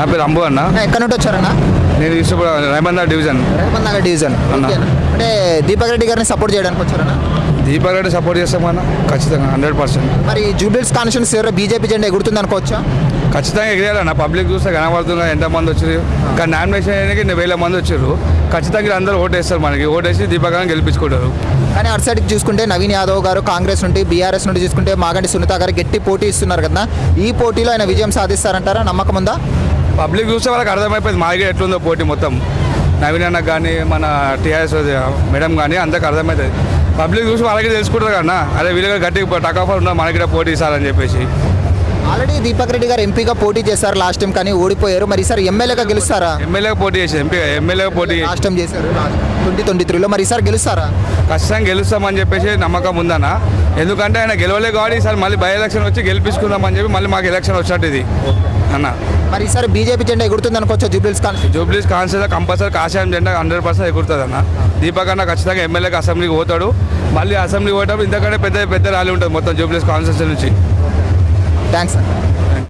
నా పేరు అంబు అన్న. అన్న, ఎక్కడి నుండి వచ్చారన్నా? నేను ఇష్టపడ రైమందా డివిజన్. రేపంద్ నగర్ డివిజన్. అన్న. ఓకేనా? అంటే దీపక్ రెడ్డి గారిని సపోర్ట్ చేయడానికి వచ్చారన్నా? దీపక్ రెడ్డి సపోర్ట్ చేస్తామన్న ఖచ్చితంగా హండ్రెడ్ పర్సెంట్. మరి జూబిల్స్ కాన్స్టిట్యూన్సీ బీజేపీ జెండా ఎగురుతుంది అనుకోవచ్చా? ఖచ్చితంగా ఎగిరేయాలన్న. పబ్లిక్ చూస్తే కనబడుతున్నా ఎంతమంది వచ్చారు కానీ నామినేషన్ చేయడానికి వేల మంది వచ్చారు ఖచ్చితంగా వీళ్ళు అందరూ ఓటేస్తారు మనకి. ఓటేసి దీపక్ గారిని గెలిపించుకుంటారు. కానీ అటు సైడ్కి చూసుకుంటే నవీన్ యాదవ్ గారు కాంగ్రెస్ నుండి బీఆర్ఎస్ నుండి చూసుకుంటే మాగంటి సునీత గారు గట్టి పోటీ ఇస్తున్నారు కదా ఈ పోటీలో ఆయన విజయం సాధిస్తారంటారా? నమ్మకం ఉందా? పబ్లిక్ చూస్తే వాళ్ళకి అర్థమైపోయింది మాగే ఎట్లుందో పోటీ మొత్తం. నవీన్ అన్నకు కానీ మన టీఆర్ఎస్ మేడం కానీ అందరికి అర్థమవుతుంది పబ్లిక్ చూసి వాళ్ళకి తెలుసుకుంటారు కన్నా అరే వీళ్ళకి గట్టిగా టకాఫర్ ఉన్నా మనకి పోటీ ఇస్తారని చెప్పేసి. ఆల్రెడీ దీపక్ రెడ్డి గారు ఎంపీగా పోటీ చేశారు లాస్ట్ టైం కానీ ఓడిపోయారు. మరి ఈసారి ఎమ్మెల్యేగా గెలుస్తారా? ఎమ్మెల్యేగా పోటీ చేసి ఎంపీ ఎమ్మెల్యేగా పోటీ లాస్ట్ టైం చేశారు ట్వంటీ ట్వంటీ త్రీలో. మరి ఈసారి గెలుస్తారా? ఖచ్చితంగా గెలుస్తామని చెప్పేసి నమ్మకం ఉందన్న. ఎందుకంటే ఆయన గెలవలే కాబట్టి ఈసారి మళ్ళీ బై ఎలక్షన్ వచ్చి గెలిపించుకుందామని చెప్పి మళ్ళీ మాకు ఎలక్షన్ వచ్చినట్టు ఇది. అన్న. మరి ఈసారి బీజేపీ జెండా ఎగురుతుంది అనుకోవచ్చు జూబిల్స్ కాన్స్టిట్యూన్సీ జూబ్లీస్ కాన్సెల్ కంపల్సరీ కాషాయం జెండా హండ్రెడ్ పర్సెంట్ ఎగురుతుంది అన్న దీపక్ అన్న ఖచ్చితంగా ఎమ్మెల్యేకి అసెంబ్లీకి పోతాడు. మళ్ళీ అసెంబ్లీకి పోయేటప్పుడు ఇంతకంటే పెద్ద పెద్ద ర్యాలీ ఉంటుంది మొత్తం జూబ్లీస్ కాన్స్టిట్యూన్సీ నుంచి. థ్యాంక్స్